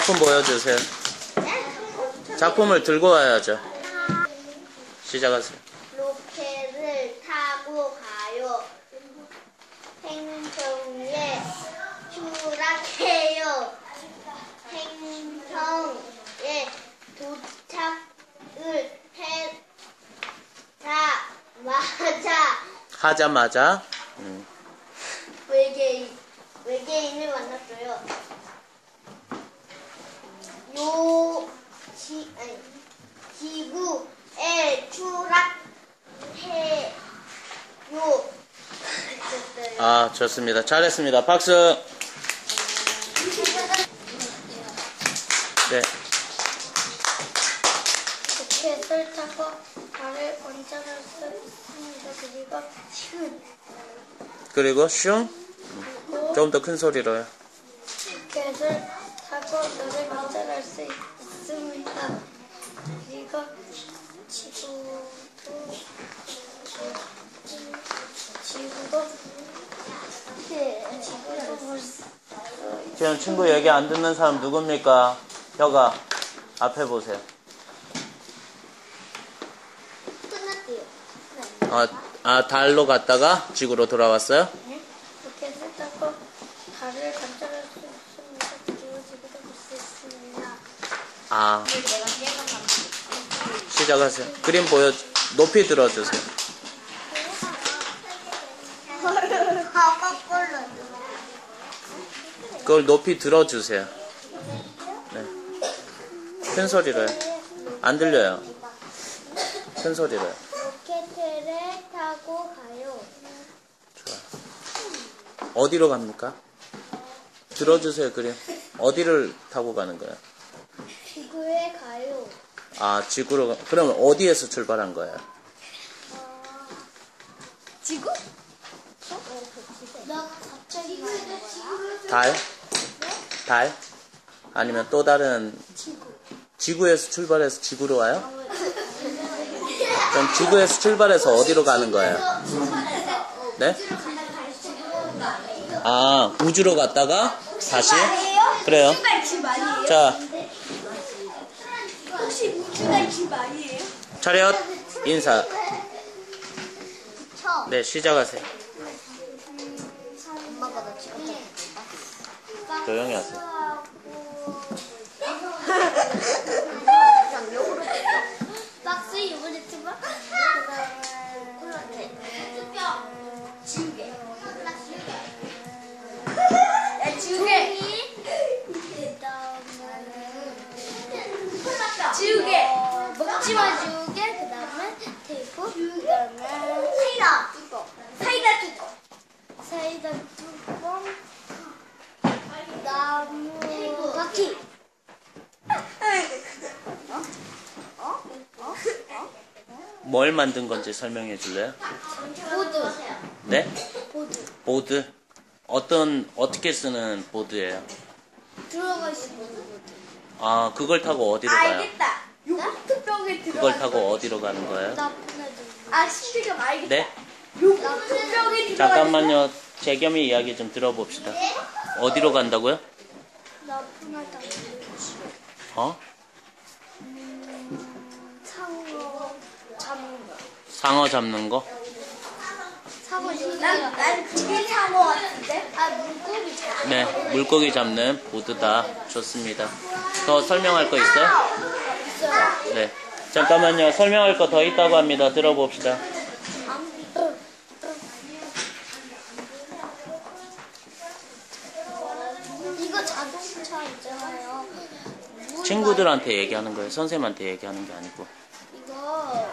작품 보여주세요. 작품을 들고 와야죠. 시작하세요. 로켓을 타고 가요. 행성에 추락해요. 행성에 도착을 해자마자 하자마자 음, 외계인 외계인을 만났어요. 요 지, 아니, 지구에 추락해요. 아 좋습니다. 잘했습니다. 박수. 네. 로켓을 타고 발을 얹어갈 수 있습니다. 그리고 슛 그리고 슝. 좀 더 큰 소리로요. 로켓을 타고 너를 얹어갈 수 있습니다. 그리고 지구도 지구도 네, 지구도 볼수 지금 친구 얘기 안 듣는 사람 누굽니까? 혀가 앞에 보세요. 끝났대요. 아, 아 달로 갔다가 지구로 돌아왔어요? 네. 로켓을 타고 달을 관찰할 수 있습니다. 그리고 지구도 볼 수 있습니다. 아 시작하세요. 그림 보여 높이 들어주세요. 그걸 높이 들어주세요. 네. 큰 소리로요. 안 들려요. 큰 소리로요. 어디로 갑니까? 들어주세요 그림. 어디를 타고 가는 거예요? 아 지구로 가- 그러면 어디에서 출발한 거예요? 지구? 나 갑자기 가는 거야? 달? 달? 아니면 또 다른 지구. 지구 에서 출발해서 지구로 와요? 그럼 지구에서 출발해서 어디로 가는 거예요? 네? 아 우주로 갔다가 다시? 그래요? 자 혹시 우주가 집 아니에요? 차렷. 인사. 쳐. 네 시작하세요. 조용히 하세요 지우개 그 다음에 테이프 그 다음에 사이다. 뚜껑 사이다 뚜껑 사이다 뚜껑 나무 바퀴. 뭘 만든 건지 설명해 줄래요? 보드. 네? 보드. 보드. 어떤 어떻게 쓰는 보드예요? 들어가 있는 보드. 아 그걸 타고 어디로 가요? 알겠다. 요 그걸 타고 어디로 가는 거예요? 아 신들경 알겠다 네? 들어가 잠깐만요. 재겸이 이야기 좀 들어봅시다. 어디로 간다고요? 나쁜 어? 상어 잡는 거 상어 잡는 거? 상어 난, 난 그게 상어 같은데? 아 물고기 잡는 네, 물고기 잡는 보드다. 좋습니다. 더 설명할 거 있어요? 있어요 네. 잠깐만요. 설명할 거 더 있다고 합니다. 들어봅시다. 이거 자동차 있잖아요 물 친구들한테 얘기하는 거예요. 선생님한테 얘기하는 게 아니고. 이거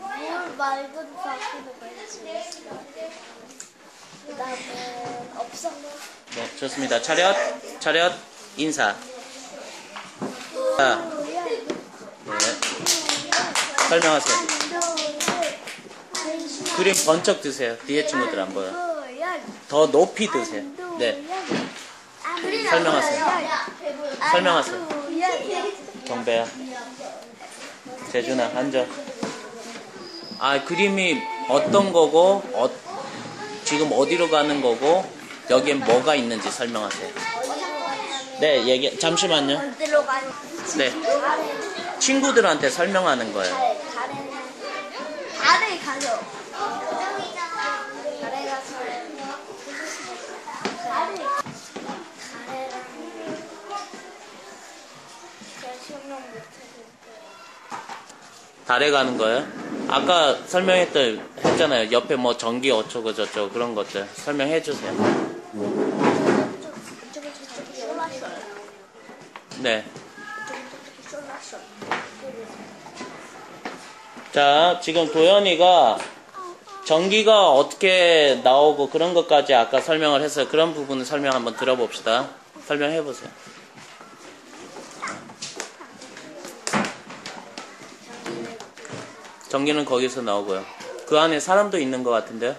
물 맑은 바퀴도 걸릴 수 있어요. 그 다음에 없어. 네, 좋습니다. 차렷, 차렷, 인사. 자, 네. 설명하세요. 그림 번쩍 드세요. 뒤에 친구들 안 보여. 더 높이 드세요. 네, 설명하세요. 설명하세요. 경배야. 재준아, 앉아. 아, 그림이 어떤 거고, 어, 지금 어디로 가는 거고, 여기엔 뭐가 있는지 설명하세요. 네, 얘기, 잠시만요. 네. 친구들한테 설명하는 거예요. 달에 가서 달에 달에랑 제가 설명 못해요. 달에 가는 거예요? 아까 설명했던, 했잖아요. 옆에 뭐 전기 어쩌고 저쩌고 그런 것들. 설명해 주세요. 솔라션. 네. 이쪽은 저쪽이 솔라션. 자, 지금 도현이가 전기가 어떻게 나오고 그런 것까지 아까 설명을 했어요. 그런 부분을 설명 한번 들어봅시다. 설명해 보세요. 전기는 거기서 나오고요. 그 안에 사람도 있는 것 같은데요?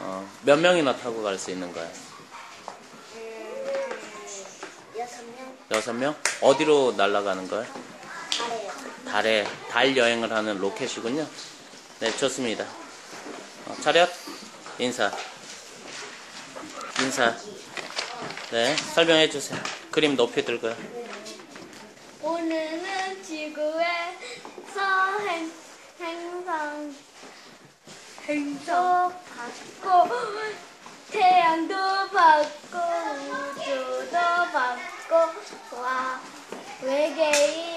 어, 몇 명이나 타고 갈 수 있는 거예요? 여섯 명 여섯 명? 어디로 날아가는 거예요? 달에 달 여행을 하는 로켓이군요. 네, 좋습니다. 어, 차렷 인사 인사. 네, 설명해 주세요. 그림 높이 들고요. 오늘은 지구에서 행, 행성 행성 받고 태양도 받고 우주도 받고 와 외계인도 받고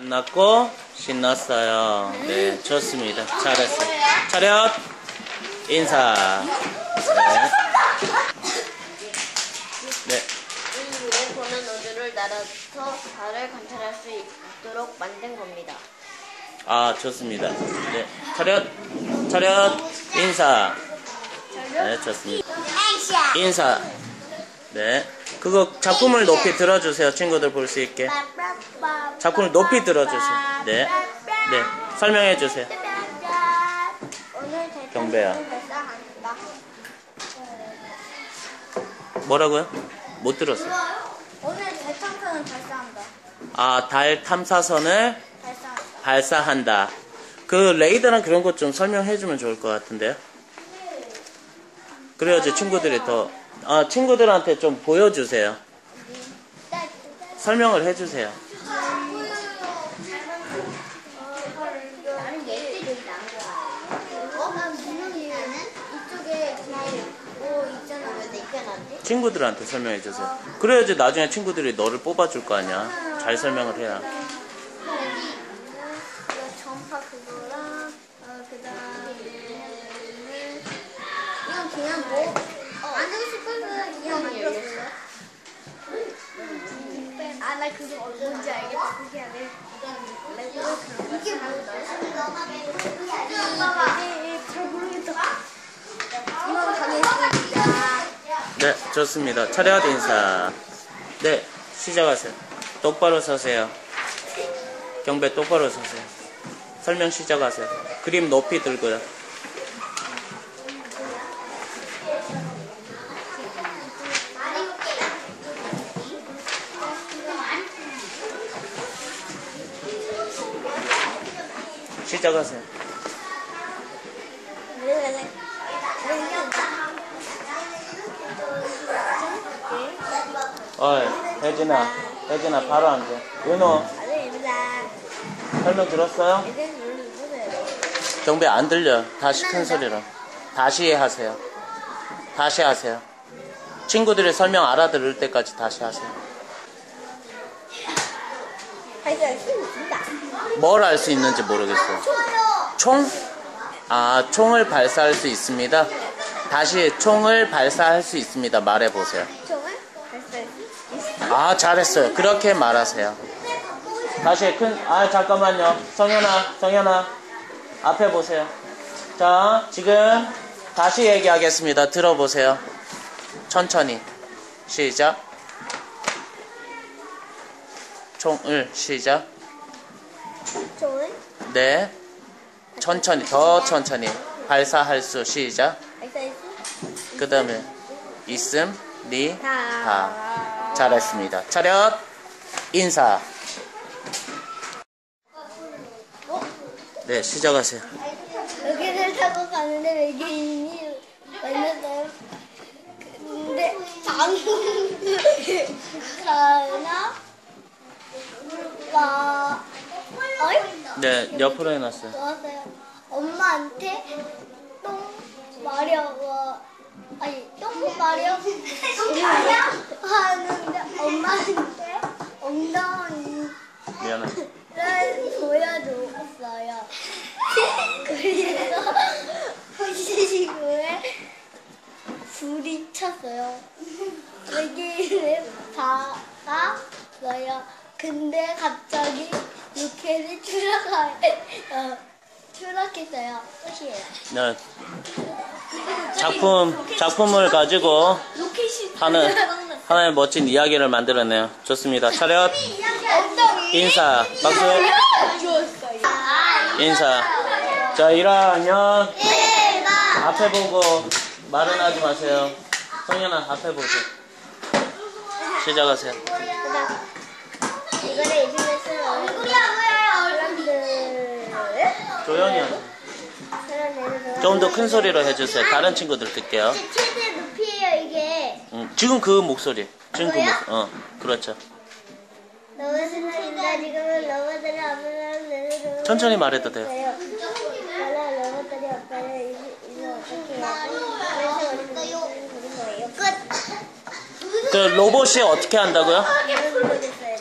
만났고 신났어요. 네, 좋습니다. 잘했어요. 차렷 인사. 네. 네. 이 위에 보는 우주를 날아서 달을 관찰할 수 있도록 만든 겁니다. 아, 좋습니다. 네, 차렷 차렷 인사. 네, 좋습니다. 인사. 네. 그거 작품을 높이 들어주세요. 친구들 볼 수 있게. 작품을 높이 들어주세요. 네. 네. 설명해 주세요. 경배야. 뭐라고요? 못 들었어요. 오늘 대탄선을 발사한다. 아, 달 탐사선을 발사한다. 발사한다. 그 레이더나 그런 것 좀 설명해 주면 좋을 것 같은데요. 그래야지 친구들이 더, 아, 친구들한테 좀 보여주세요. 설명을 해 주세요. 나는 얘들이 나은 거야. 어? 난 분명히는 이쪽에 뭐 있잖아. 왜 내게 놨지? 친구들한테 설명해 주세요. 그래야지 나중에 친구들이 너를 뽑아줄 거 아니야. 잘 설명을 해야. 아, 나 그거 뭔지 알겠다. 그게 아니라 레고로 그런 거. 이게 뭐야? 잘 모르겠다. 이건 가겠습니다. 네, 좋습니다. 차렷 인사. 네, 시작하세요. 똑바로 서세요. 경배 똑바로 서세요. 설명 시작하세요. 그림 높이 들고요. 시작하세요. 어이, 혜진아, 혜진아, 바로 앉아. 은호, 설명 들었어요? 경배 안 들려. 다시 큰 소리로. 다시 하세요. 다시 하세요. 친구들이 설명 알아들을 때까지 다시 하세요. 뭘알수 있는지 모르겠어요. 총? 아, 총을 발사할 수 있습니다. 다시 총을 발사할 수 있습니다. 말해보세요. 아, 잘했어요. 그렇게 말하세요. 다시 큰, 아, 잠깐만요. 성현아, 성현아. 앞에 보세요. 자, 지금 다시 얘기하겠습니다. 들어보세요. 천천히. 시작. 총을 시작. 네. 천천히, 더 천천히. 발사할 수 시작. 그 다음에 있음, 리, 다. 잘했습니다. 차렷, 인사. 네, 시작하세요. 여기를 타고 가는데 외계인이 만났어요. 근데 장 가나 와 어이? 네, 옆으로 해놨어요. 좋았어요. 엄마한테 똥 마려워 아니 똥 마려 똥 마려 하는데 엄마한테 엉덩이를 미안해. 보여줬어요. 그래서 호시시구에 불이 쳤어요. 여기를 박았어요. 근데 갑자기 로켓이 추락하, 어, 추락했어요. 끝이에요. 네. 작품, 작품을 가지고 하는, 하나의 멋진 이야기를 만들었네요. 좋습니다. 차렷, 인사, 박수. 인사. 자, 1학년 대박! 앞에 보고 말은 하지 마세요. 성현아, 앞에 보세요. 시작하세요. 이거를 예술에 쓰는 얼굴이 안 보여요, 사람들. 조용히 하세요. 좀 더 큰 소리로 해주세요. 다른 친구들 들게요. 최대 높이에요, 이게. 음, 지금 그 목소리. 지금 그 이거요? 목소리. 어, 그렇죠. 너무 신나신다, 지금은 로봇들이 아무나 천천히 말해도 돼요. 원래 로봇들이 아빠를 이거 어떻게 해요? 그래서 우리는 그린 거예요. 끝! 그 로봇이 어떻게 한다고요? 모르겠어요.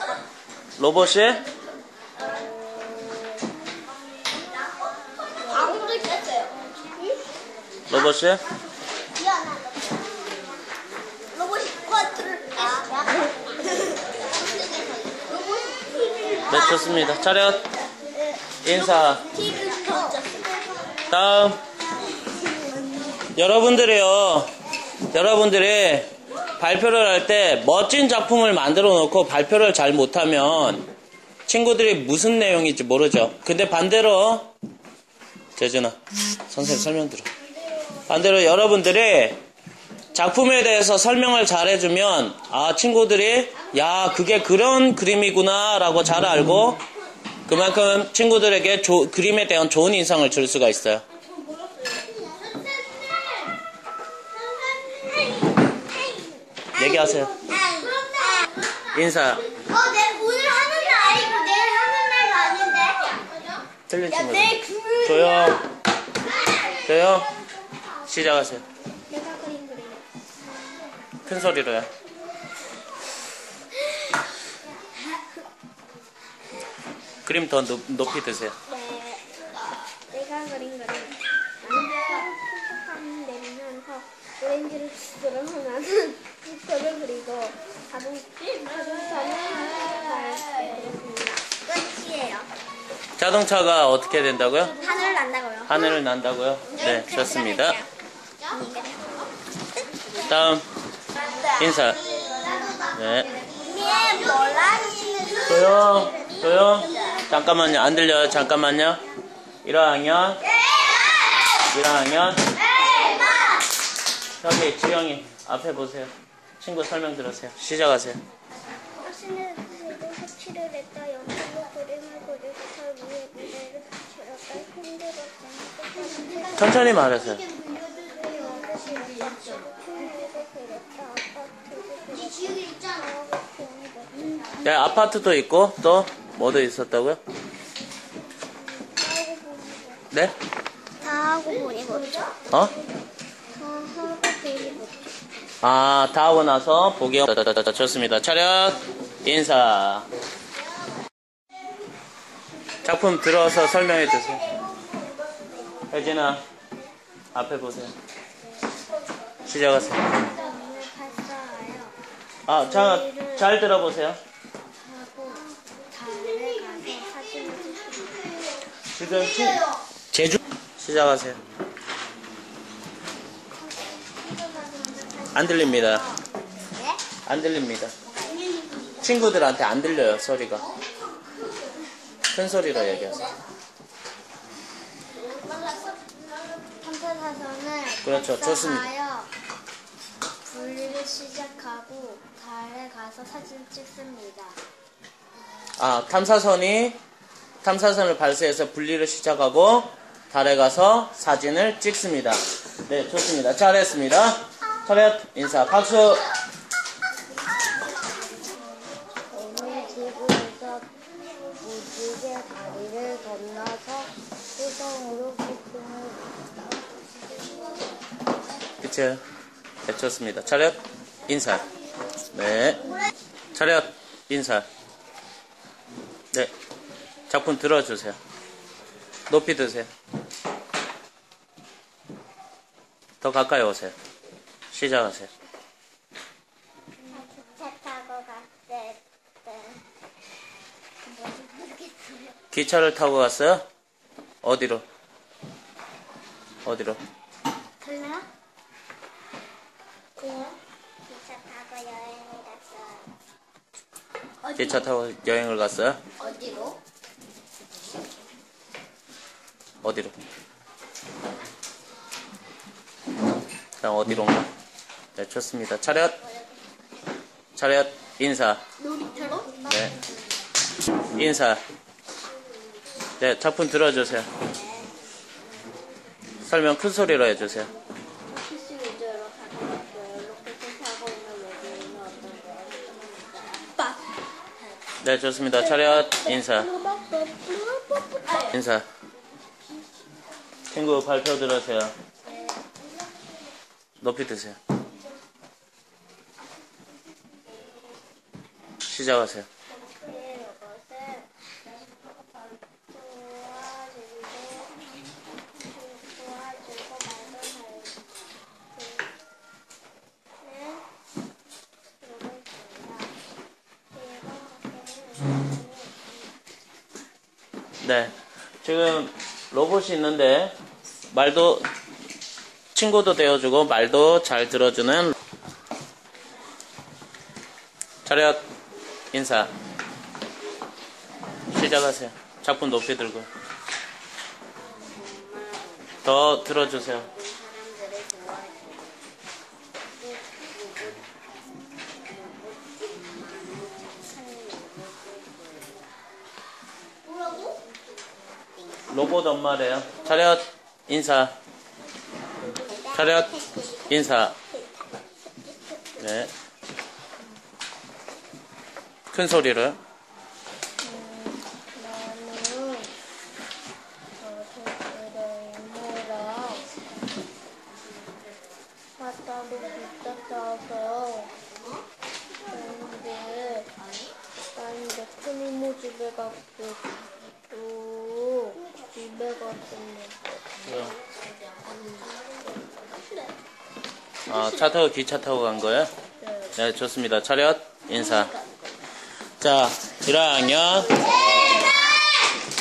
로봇이? 로봇이? 미안하다. 로봇이 쿼트를 네, 좋습니다. 차렷, 인사. 다음. 여러분들이요. 여러분들이 발표를 할 때 멋진 작품을 만들어 놓고 발표를 잘 못하면 친구들이 무슨 내용인지 모르죠. 근데 반대로 재준아, 선생님 설명 들어. 반대로 여러분들이 작품에 대해서 설명을 잘 해주면 아 친구들이 야 그게 그런 그림이구나 라고 잘 알고 그만큼 친구들에게 조- 그림에 대한 좋은 인상을 줄 수가 있어요. 얘기하세요. 인사. 어, 내 오늘 하는 날 아니고 내일 하는 날도 아닌데. 틀린 금요일. 조용. 조용. 시작하세요. 내가 그린 그림. 큰 소리로요. 그림 더 높, 높이 드세요. 네. 내가 그린 그림. 남자가 푸석한 내리면서 오렌지를 주스로 하나는 스티커를 그리고 자동, 자동차는 그렸습니다. 끝이에요. 자동차가 어떻게 된다고요? 하늘 난다고요. 하늘을 난다고요? 네, 좋습니다. 다음 인사. 네. 조용, 조용. 잠깐만요. 안 들려요. 잠깐만요. 1학년, 1학년. 여기 지영이 앞에 보세요. 친구 설명 들으세요. 시작하세요. 색칠을 했 네, 아파트도 있고 또 뭐도 있었다고요? 네? 다 하고 보니 뭐죠? 어? 다 하고? 아, 다 하고 나서 보기 좋습니다. 차렷 인사. 작품 들어서 설명해 주세요. 혜진아, 앞에 보세요. 시작하세요. 갔어요. 아, 자, 잘 들어보세요. 지금 시, 제주 시작하세요. 안 들립니다. 네? 안 들립니다. 친구들한테 안 들려요, 소리가. 큰 소리로 얘기하세요. 그렇죠, 좋습니다. 분리를 시작하고 달에 가서 사진 찍습니다. 아, 탐사선이 탐사선을 발사해서 분리를 시작하고 달에 가서 사진을 찍습니다. 네, 좋습니다. 잘했습니다. 차렷 인사 박수. 저는 지구에서 무지개 다리를 건너서 수성으로 피크를 그쵸? 네, 좋습니다. 차렷 인사. 네. 차렷 인사. 네. 작품 들어주세요. 높이 드세요. 더 가까이 오세요. 시작하세요. 기차 타고 갔을 때 뭔지 모르겠어요. 기차를 타고 갔어요? 어디로? 어디로? 그냥 기차 타고 여행을 갔어요. 기차 타고 여행을 갔어요? 어디로? 어디로? 그냥 어디론가? 네, 좋습니다. 차렷! 차렷, 인사. 네. 인사. 네, 작품 들어주세요. 설명 큰 소리로 해주세요. 네, 좋습니다. 차렷, 인사. 인사. 친구 발표 들으세요. 높이 드세요. 시작하세요. 이것은 도와주고 도와주고 말도 네. 지금 로봇이 있는데 말도 친구도 되어주고 말도 잘 들어주는 차렷 인사 시작하세요. 작품 높이 들고 더 들어주세요. 로봇 엄마래요. 차렷 인사 차렷 인사 네. 큰 붙잡혀서 근데 난 이제 큰 이모 집에 갔었는데 아, 차 타고 기차 타고 간 거예요? 네, 좋습니다. 차렷, 인사. 자, 1학년.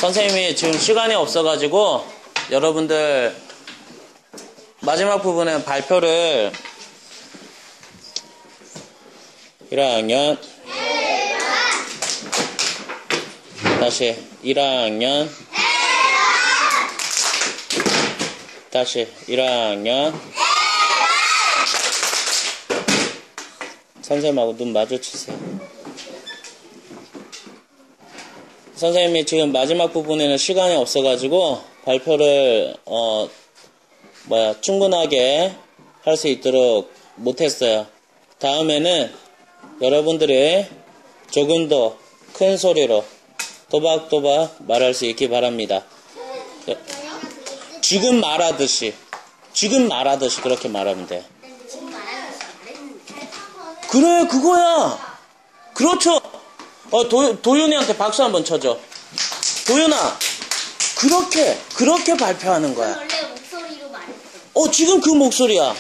선생님이 지금 시간이 없어가지고, 여러분들, 마지막 부분에 발표를, 1학년. 다시, 1학년. 다시, 1학년. 선생님하고 눈 마주치세요. 선생님이 지금 마지막 부분에는 시간이 없어가지고 발표를 어 뭐야 충분하게 할 수 있도록 못했어요. 다음에는 여러분들이 조금 더 큰 소리로 도박도박 말할 수 있기 바랍니다. 네. 지금 말하듯이 지금 말하듯이 그렇게 말하면 돼. 그래 그거야 그렇죠 어 도, 도윤이한테 박수 한번 쳐줘 도윤아 그렇게 그렇게 발표하는 거야. 어 지금 그 목소리야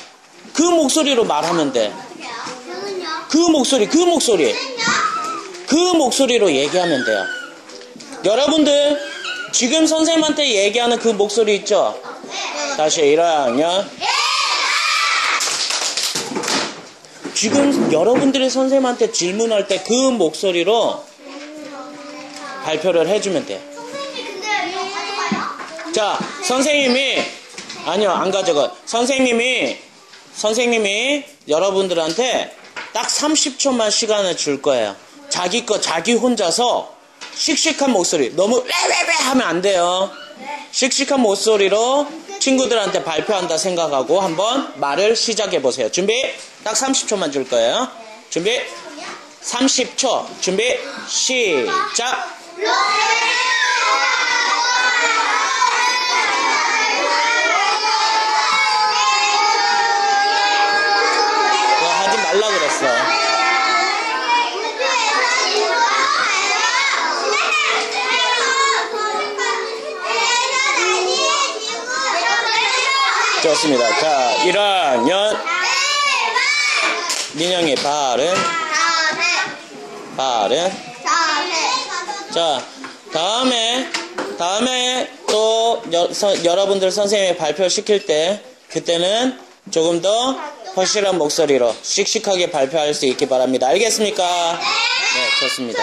그 목소리로 말하면 돼 그? 목소리 그 목소리 그 목소리로 얘기하면 돼요 여러분들 지금 선생님한테 얘기하는 그 목소리 있죠 다시 1학년 지금 여러분들이 선생님한테 질문할 때 그 목소리로 발표를 해주면 돼. 자, 선생님이, 아니요, 안 가져가. 선생님이, 선생님이 여러분들한테 딱 30초만 시간을 줄 거예요. 자기 거, 자기 혼자서 씩씩한 목소리, 너무 왜왜왜 하면 안 돼요. 씩씩한 목소리로 친구들한테 발표한다 생각하고 한번 말을 시작해 보세요. 준비? 딱 30초만 줄 거예요. 준비? 30초. 준비? 시작. 로켓 말라 그랬어. 좋습니다. 자, 1학년 민영이 발은 발은 자 다음에 다음에 또 여, 서- 여러분들 선생님이 발표 시킬 때 그때는 조금 더 확실한 목소리로 씩씩하게 발표할 수 있기 바랍니다. 알겠습니까? 네, 좋습니다.